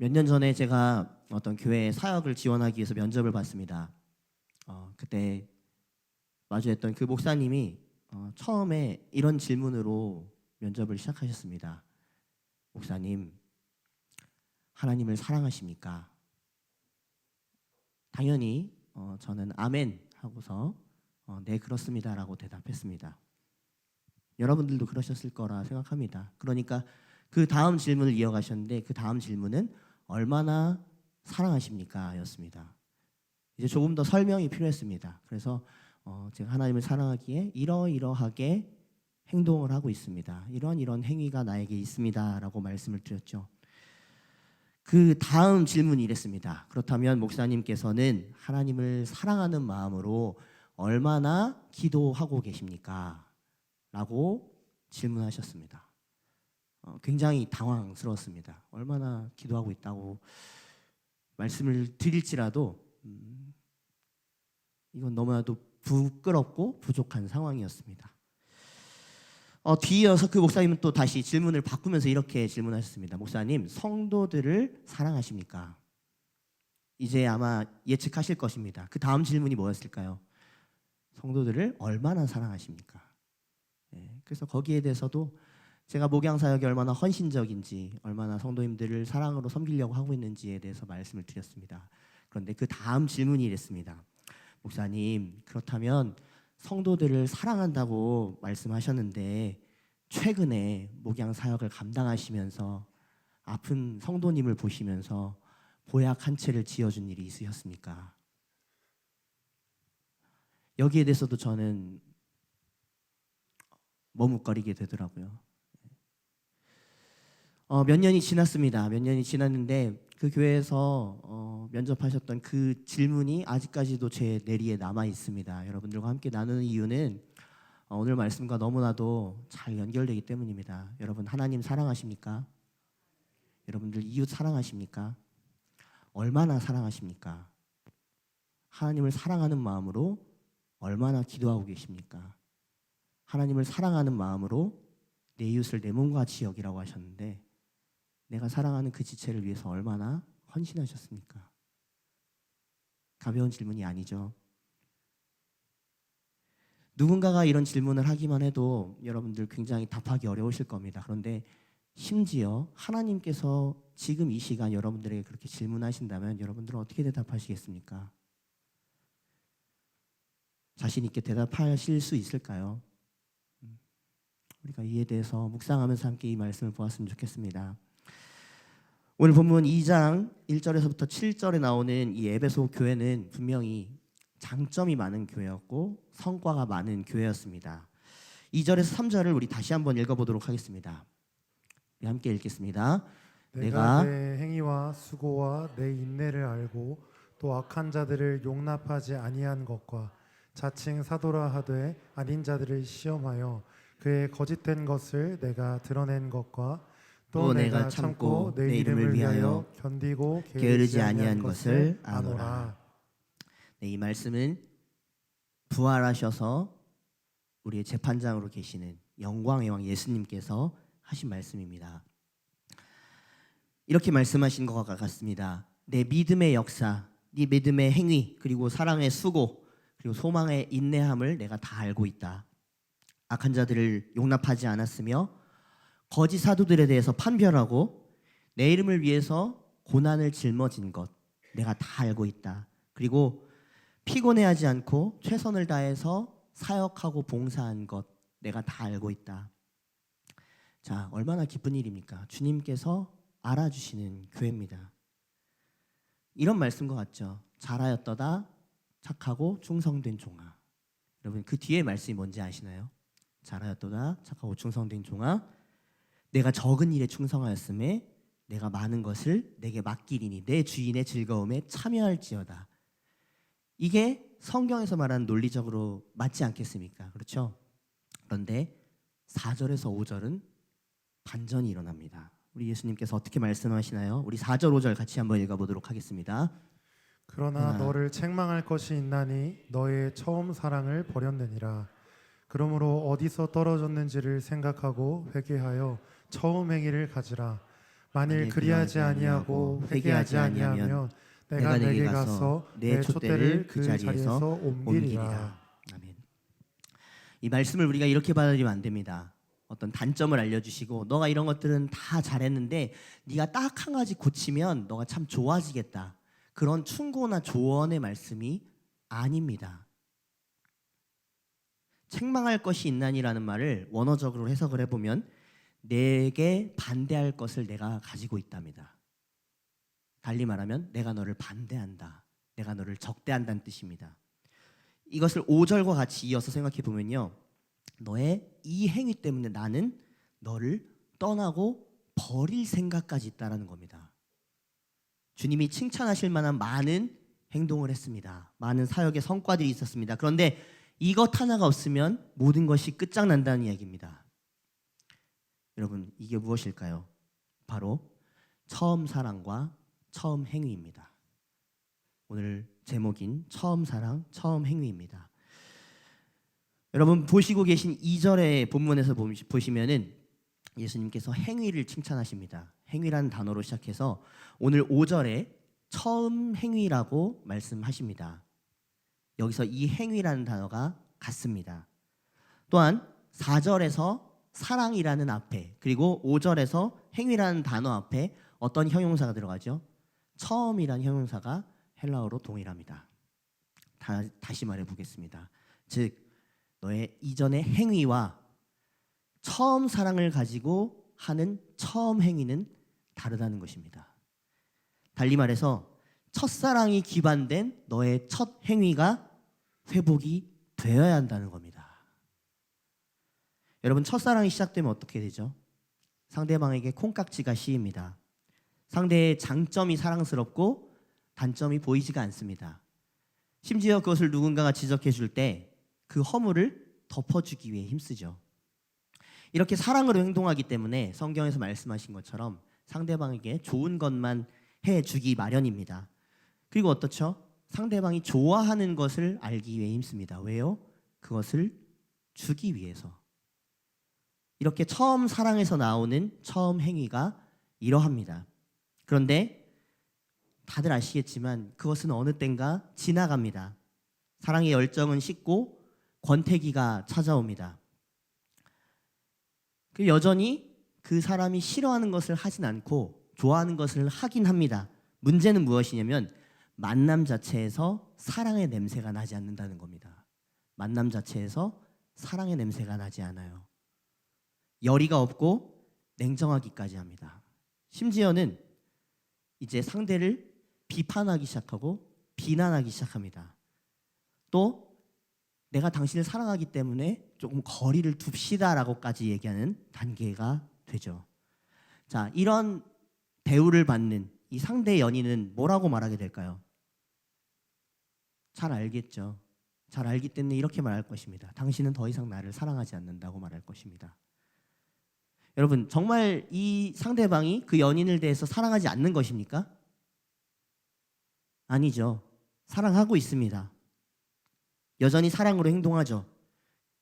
몇 년 전에 제가 어떤 교회 사역을 지원하기 위해서 면접을 봤습니다. 어, 그때 마주했던 그 목사님이 어, 처음에 이런 질문으로 면접을 시작하셨습니다. 목사님, 하나님을 사랑하십니까? 당연히 어, 저는 아멘 하고서 어, 네 그렇습니다라고 대답했습니다. 여러분들도 그러셨을 거라 생각합니다. 그러니까 그 다음 질문을 이어가셨는데 그 다음 질문은 얼마나 사랑하십니까? 였습니다. 이제 조금 더 설명이 필요했습니다. 그래서 어, 제가 하나님을 사랑하기에 이러이러하게 행동을 하고 있습니다. 이런 이런 행위가 나에게 있습니다라고 말씀을 드렸죠. 그 다음 질문이 이랬습니다. 그렇다면 목사님께서는 하나님을 사랑하는 마음으로 얼마나 기도하고 계십니까? 라고 질문하셨습니다. 어, 굉장히 당황스러웠습니다. 얼마나 기도하고 있다고 말씀을 드릴지라도 음, 이건 너무나도 부끄럽고 부족한 상황이었습니다. 어, 뒤이어서 그 목사님은 또 다시 질문을 바꾸면서 이렇게 질문하셨습니다. 목사님, 성도들을 사랑하십니까? 이제 아마 예측하실 것입니다. 그 다음 질문이 뭐였을까요? 성도들을 얼마나 사랑하십니까? 예, 그래서 거기에 대해서도 제가 목양 사역이 얼마나 헌신적인지, 얼마나 성도님들을 사랑으로 섬기려고 하고 있는지에 대해서 말씀을 드렸습니다. 그런데 그 다음 질문이 이랬습니다. 목사님, 그렇다면 성도들을 사랑한다고 말씀하셨는데 최근에 목양 사역을 감당하시면서 아픈 성도님을 보시면서 보약 한 채를 지어준 일이 있으셨습니까? 여기에 대해서도 저는 머뭇거리게 되더라고요. 어, 몇 년이 지났습니다. 몇 년이 지났는데 그 교회에서 어, 면접하셨던 그 질문이 아직까지도 제 내리에 남아 있습니다. 여러분들과 함께 나누는 이유는 어, 오늘 말씀과 너무나도 잘 연결되기 때문입니다. 여러분 하나님 사랑하십니까? 여러분들 이웃 사랑하십니까? 얼마나 사랑하십니까? 하나님을 사랑하는 마음으로 얼마나 기도하고 계십니까? 하나님을 사랑하는 마음으로 내 이웃을 내 몸과 여기라고 하셨는데 내가 사랑하는 그 지체를 위해서 얼마나 헌신하셨습니까? 가벼운 질문이 아니죠. 누군가가 이런 질문을 하기만 해도 여러분들 굉장히 답하기 어려우실 겁니다. 그런데 심지어 하나님께서 지금 이 시간 여러분들에게 그렇게 질문하신다면 여러분들은 어떻게 대답하시겠습니까? 자신 있게 대답하실 수 있을까요? 음, 우리가 이에 대해서 묵상하면서 함께 이 말씀을 보았으면 좋겠습니다. 오늘 본문 2장 1절에서부터 7절에 나오는 이 에베소 교회는 분명히 장점이 많은 교회였고 성과가 많은 교회였습니다. 2절에서 3절을 우리 다시 한번 읽어보도록 하겠습니다. 우리 함께 읽겠습니다. 내가 내가 내 행위와 수고와 내 인내를 알고 또 악한 자들을 용납하지 아니한 것과 자칭 사도라 하되 아닌 자들을 시험하여 그의 거짓된 것을 내가 드러낸 것과 또 내가 참고 내 이름을 위하여 견디고 게으르지 아니한 것을 아노라. 네, 이 말씀은 부활하셔서 우리의 재판장으로 계시는 영광의 왕 예수님께서 하신 말씀입니다. 이렇게 말씀하신 것과 같습니다. 내 믿음의 역사, 네 믿음의 행위, 그리고 사랑의 수고, 그리고 소망의 인내함을 내가 다 알고 있다. 악한 자들을 용납하지 않았으며 거짓 사도들에 대해서 판별하고 내 이름을 위해서 고난을 짊어진 것 내가 다 알고 있다. 그리고 피곤해하지 않고 최선을 다해서 사역하고 봉사한 것 내가 다 알고 있다. 자, 얼마나 기쁜 일입니까? 주님께서 알아주시는 교회입니다. 이런 말씀과 같죠. 잘하였도다 착하고 충성된 종아. 여러분 그 뒤에 말씀이 뭔지 아시나요? 잘하였도다 착하고 충성된 종아. 내가 적은 일에 충성하였음에 내가 많은 것을 내게 맡기리니 내 주인의 즐거움에 참여할지어다. 이게 성경에서 말하는 논리적으로 맞지 않겠습니까? 그렇죠? 그런데 4절에서 5절은 반전이 일어납니다. 우리 예수님께서 어떻게 말씀하시나요? 우리 4절 5절 같이 한번 읽어 보도록 하겠습니다. 그러나 그러나 너를 책망할 것이 있나니 너의 처음 사랑을 버렸느니라 그러므로 어디서 떨어졌는지를 생각하고 회개하여 처음 행위를 가지라 만일 그리하지 아니하고 회개하지 아니하면 내가 내게 가서 내 촛대를 그 자리에서 옮기리라. 옮기리라. 아멘. 이 말씀을 우리가 이렇게 받아들이면 안 됩니다. 어떤 단점을 알려주시고 너가 이런 것들은 다 잘했는데 네가 딱 한 가지 고치면 너가 참 좋아지겠다. 그런 충고나 조언의 말씀이 아닙니다. 책망할 것이 있나니라는 말을 원어적으로 해석을 해보면 내게 반대할 것을 내가 가지고 있답니다. 달리 말하면 내가 너를 반대한다. 내가 너를 적대한다는 뜻입니다. 이것을 5절과 같이 이어서 생각해 보면요. 너의 이 행위 때문에 나는 너를 떠나고 버릴 생각까지 있다라는 겁니다. 주님이 칭찬하실 만한 많은 행동을 했습니다. 많은 사역의 성과들이 있었습니다. 그런데 이것 하나가 없으면 모든 것이 끝장난다는 이야기입니다. 여러분, 이게 무엇일까요? 바로 처음 사랑과 처음 행위입니다. 오늘 제목인 처음 사랑, 처음 행위입니다. 여러분 보시고 계신 2절의 본문에서 보시- 보시면은 예수님께서 행위를 칭찬하십니다. 행위라는 단어로 시작해서 오늘 5절에 처음 행위라고 말씀하십니다. 여기서 이 행위라는 단어가 같습니다. 또한 4절에서 사랑이라는 앞에 그리고 5절에서 행위라는 단어 앞에 어떤 형용사가 들어가죠? 처음이라는 형용사가 헬라어로 동일합니다. 다, 다시 말해 보겠습니다. 즉 너의 이전의 행위와 처음 사랑을 가지고 하는 처음 행위는 다르다는 것입니다. 달리 말해서 첫사랑이 기반된 너의 첫 행위가 회복이 되어야 한다는 겁니다. 여러분 첫사랑이 시작되면 어떻게 되죠? 상대방에게 콩깍지가 씌입니다. 상대의 장점이 사랑스럽고 단점이 보이지가 않습니다. 심지어 그것을 누군가가 지적해 줄 때 그 허물을 덮어주기 위해 힘쓰죠. 이렇게 사랑으로 행동하기 때문에 성경에서 말씀하신 것처럼 상대방에게 좋은 것만 해 주기 마련입니다. 그리고 어떻죠? 상대방이 좋아하는 것을 알기 위해 힘씁니다. 왜요? 그것을 주기 위해서. 이렇게 처음 사랑에서 나오는 처음 행위가 이러합니다. 그런데 다들 아시겠지만 그것은 어느 땐가 지나갑니다. 사랑의 열정은 식고 권태기가 찾아옵니다. 그 여전히 그 사람이 싫어하는 것을 하진 않고 좋아하는 것을 하긴 합니다. 문제는 무엇이냐면 만남 자체에서 사랑의 냄새가 나지 않는다는 겁니다. 만남 자체에서 사랑의 냄새가 나지 않아요. 열의가 없고 냉정하기까지 합니다. 심지어는 이제 상대를 비판하기 시작하고 비난하기 시작합니다. 또 내가 당신을 사랑하기 때문에 조금 거리를 둡시다라고까지 얘기하는 단계가 되죠. 자, 이런 대우를 받는 이 상대 연인은 뭐라고 말하게 될까요? 잘 알겠죠. 잘 알기 때문에 이렇게 말할 것입니다. 당신은 더 이상 나를 사랑하지 않는다고 말할 것입니다. 여러분, 정말 이 상대방이 그 연인을 대해서 사랑하지 않는 것입니까? 아니죠. 사랑하고 있습니다. 여전히 사랑으로 행동하죠.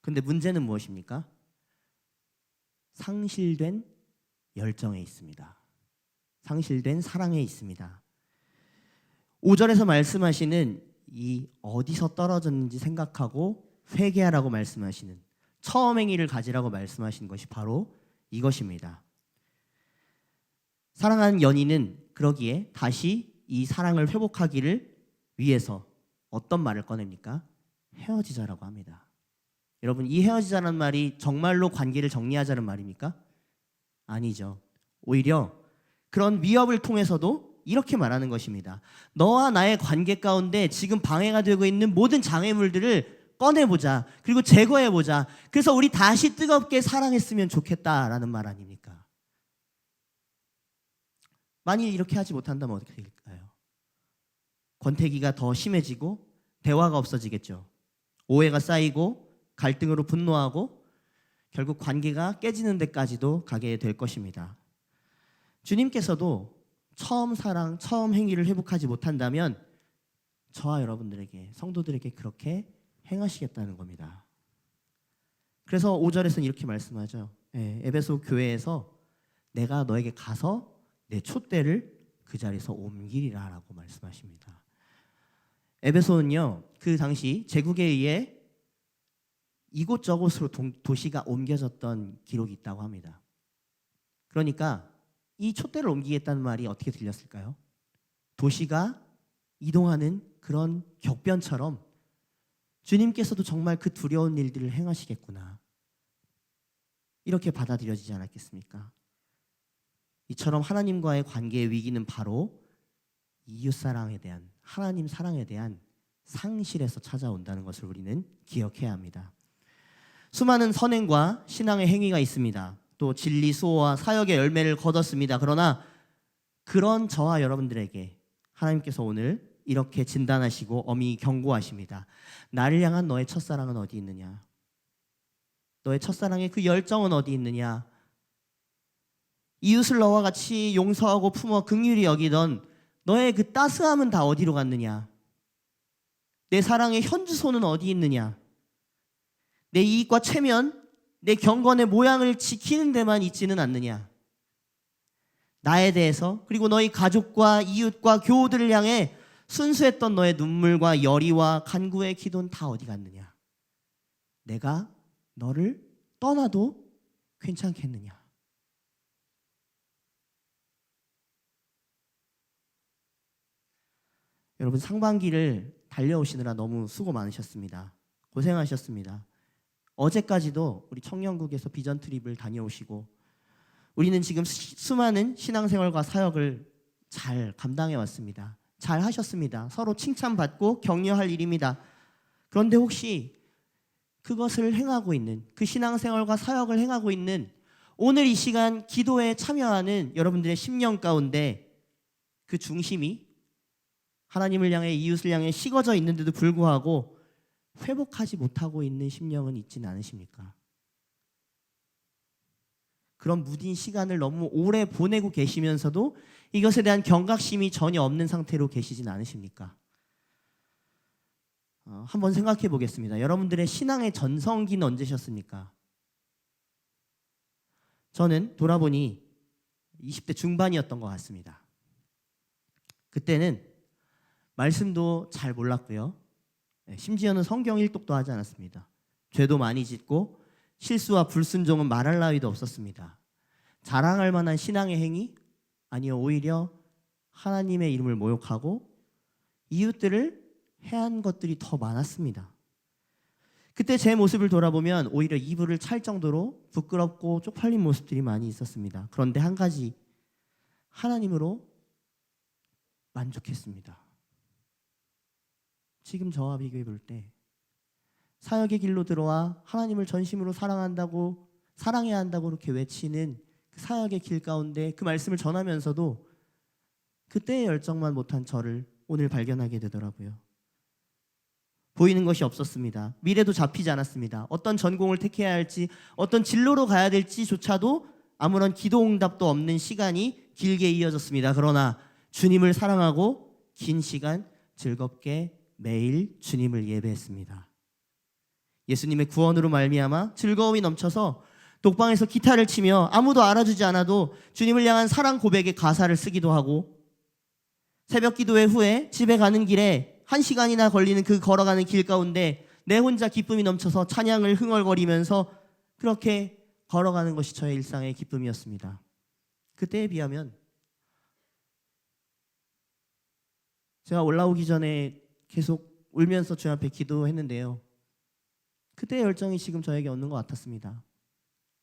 근데 문제는 무엇입니까? 상실된 열정에 있습니다. 상실된 사랑에 있습니다. 5절에서 말씀하시는 이 어디서 떨어졌는지 생각하고 회개하라고 말씀하시는 처음 행위를 가지라고 말씀하신 것이 바로 이것입니다. 사랑하는 연인은 그러기에 다시 이 사랑을 회복하기를 위해서 어떤 말을 꺼냅니까? 헤어지자라고 합니다. 여러분, 이 헤어지자는 말이 정말로 관계를 정리하자는 말입니까? 아니죠. 오히려 그런 위협을 통해서도 이렇게 말하는 것입니다. 너와 나의 관계 가운데 지금 방해가 되고 있는 모든 장애물들을 꺼내보자. 그리고 제거해보자. 그래서 우리 다시 뜨겁게 사랑했으면 좋겠다라는 말 아닙니까? 만일 이렇게 하지 못한다면 어떻게 될까요? 권태기가 더 심해지고 대화가 없어지겠죠. 오해가 쌓이고 갈등으로 분노하고 결국 관계가 깨지는 데까지도 가게 될 것입니다. 주님께서도 처음 사랑, 처음 행위를 회복하지 못한다면 저와 여러분들에게 성도들에게 그렇게 행하시겠다는 겁니다. 그래서 5절에서는 이렇게 말씀하죠. 예, 에베소 교회에서 내가 너에게 가서 내 촛대를 그 자리에서 옮기리라라고 말씀하십니다. 에베소는요 그 당시 제국에 의해 이곳저곳으로 동- 도시가 옮겨졌던 기록이 있다고 합니다. 그러니까 이 촛대를 옮기겠다는 말이 어떻게 들렸을까요? 도시가 이동하는 그런 격변처럼 주님께서도 정말 그 두려운 일들을 행하시겠구나. 이렇게 받아들여지지 않았겠습니까? 이처럼 하나님과의 관계의 위기는 바로 이웃 사랑에 대한 하나님 사랑에 대한 상실에서 찾아온다는 것을 우리는 기억해야 합니다. 수많은 선행과 신앙의 행위가 있습니다. 또 진리 수호와 사역의 열매를 거뒀습니다. 그러나 그런 저와 여러분들에게 하나님께서 오늘 이렇게 진단하시고 엄히 경고하십니다. 나를 향한 너의 첫사랑은 어디 있느냐? 너의 첫사랑의 그 열정은 어디 있느냐? 이웃을 너와 같이 용서하고 품어 긍휼히 여기던 너의 그 따스함은 다 어디로 갔느냐? 내 사랑의 현주소는 어디 있느냐? 내 이익과 체면, 내 경건의 모양을 지키는 데만 있지는 않느냐? 나에 대해서 그리고 너희 가족과 이웃과 교우들을 향해 순수했던 너의 눈물과 열의와 간구의 기도는 다 어디 갔느냐? 내가 너를 떠나도 괜찮겠느냐? 여러분 상반기를 달려오시느라 너무 수고 많으셨습니다. 고생하셨습니다. 어제까지도 우리 청년국에서 비전 트립을 다녀오시고 우리는 지금 수- 수많은 신앙생활과 사역을 잘 감당해 왔습니다. 잘 하셨습니다. 서로 칭찬받고 격려할 일입니다. 그런데 혹시 그것을 행하고 있는 그 신앙생활과 사역을 행하고 있는 오늘 이 시간 기도에 참여하는 여러분들의 심령 가운데 그 중심이 하나님을 향해 이웃을 향해 식어져 있는데도 불구하고 회복하지 못하고 있는 심령은 있지는 않으십니까? 그런 무딘 시간을 너무 오래 보내고 계시면서도 이것에 대한 경각심이 전혀 없는 상태로 계시진 않으십니까? 어, 한번 생각해 보겠습니다. 여러분들의 신앙의 전성기는 언제셨습니까? 저는 돌아보니 20대 중반이었던 것 같습니다. 그때는 말씀도 잘 몰랐고요. 네, 심지어는 성경 일독도 하지 않았습니다. 죄도 많이 짓고 실수와 불순종은 말할 나위도 없었습니다. 자랑할 만한 신앙의 행위 아니요 오히려 하나님의 이름을 모욕하고 이웃들을 해한 것들이 더 많았습니다. 그때 제 모습을 돌아보면 오히려 이불을 찰 정도로 부끄럽고 쪽팔린 모습들이 많이 있었습니다. 그런데 한 가지 하나님으로 만족했습니다. 지금 저와 비교해 볼 때 사역의 길로 들어와 하나님을 전심으로 사랑한다고 사랑해야 한다고 그렇게 외치는 그 사역의 길 가운데 그 말씀을 전하면서도 그때의 열정만 못한 저를 오늘 발견하게 되더라고요. 보이는 것이 없었습니다. 미래도 잡히지 않았습니다. 어떤 전공을 택해야 할지, 어떤 진로로 가야 될지조차도 아무런 기도 응답도 없는 시간이 길게 이어졌습니다. 그러나 주님을 사랑하고 긴 시간 즐겁게 매일 주님을 예배했습니다. 예수님의 구원으로 말미암아 즐거움이 넘쳐서 독방에서 기타를 치며 아무도 알아주지 않아도 주님을 향한 사랑 고백의 가사를 쓰기도 하고 새벽 기도회 후에 집에 가는 길에 한 시간이나 걸리는 그 걸어가는 길 가운데 내 혼자 기쁨이 넘쳐서 찬양을 흥얼거리면서 그렇게 걸어가는 것이 저의 일상의 기쁨이었습니다. 그때에 비하면 제가 올라오기 전에 계속 울면서 주 앞에 기도했는데요. 그때의 열정이 지금 저에게 없는 것 같았습니다.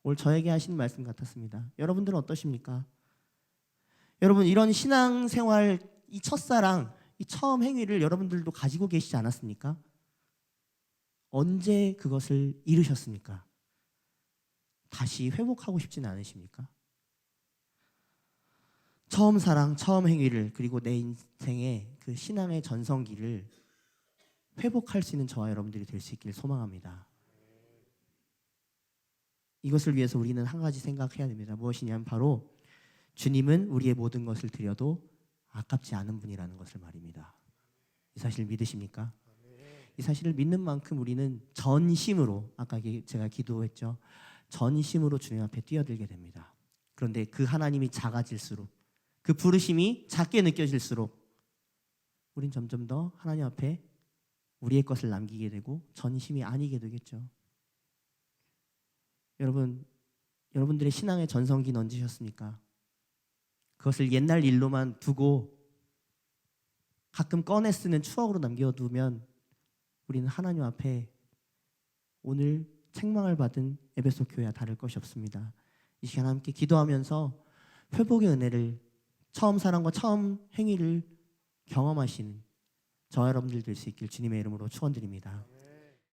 오늘 저에게 하신 말씀 같았습니다. 여러분들은 어떠십니까? 여러분 이런 신앙생활 이 첫사랑 이 처음 행위를 여러분들도 가지고 계시지 않았습니까? 언제 그것을 잃으셨습니까? 다시 회복하고 싶지는 않으십니까? 처음 사랑, 처음 행위를 그리고 내 인생의 그 신앙의 전성기를 회복할 수 있는 저와 여러분들이 될 수 있기를 소망합니다. 이것을 위해서 우리는 한 가지 생각해야 됩니다. 무엇이냐면 바로 주님은 우리의 모든 것을 드려도 아깝지 않은 분이라는 것을 말입니다. 이 사실 믿으십니까? 이 사실을 믿는 만큼 우리는 전심으로 아까 기- 제가 기도했죠. 전심으로 주님 앞에 뛰어들게 됩니다. 그런데 그 하나님이 작아질수록 그그 부르심이 작게 느껴질수록 우린 점점 더 하나님 앞에 우리의 것을 남기게 되고 전심이 아니게 되겠죠. 여러분, 여러분들의 신앙의 전성기 넌지셨습니까? 그것을 옛날 일로만 두고 가끔 꺼내 쓰는 추억으로 남겨두면 우리는 하나님 앞에 오늘 책망을 받은 에베소 교회와 다를 것이 없습니다. 이 시간 함께 기도하면서 회복의 은혜를 처음 사랑과 처음 행위를 경험하시는 저와 여러분들 될 수 있길 주님의 이름으로 축원드립니다.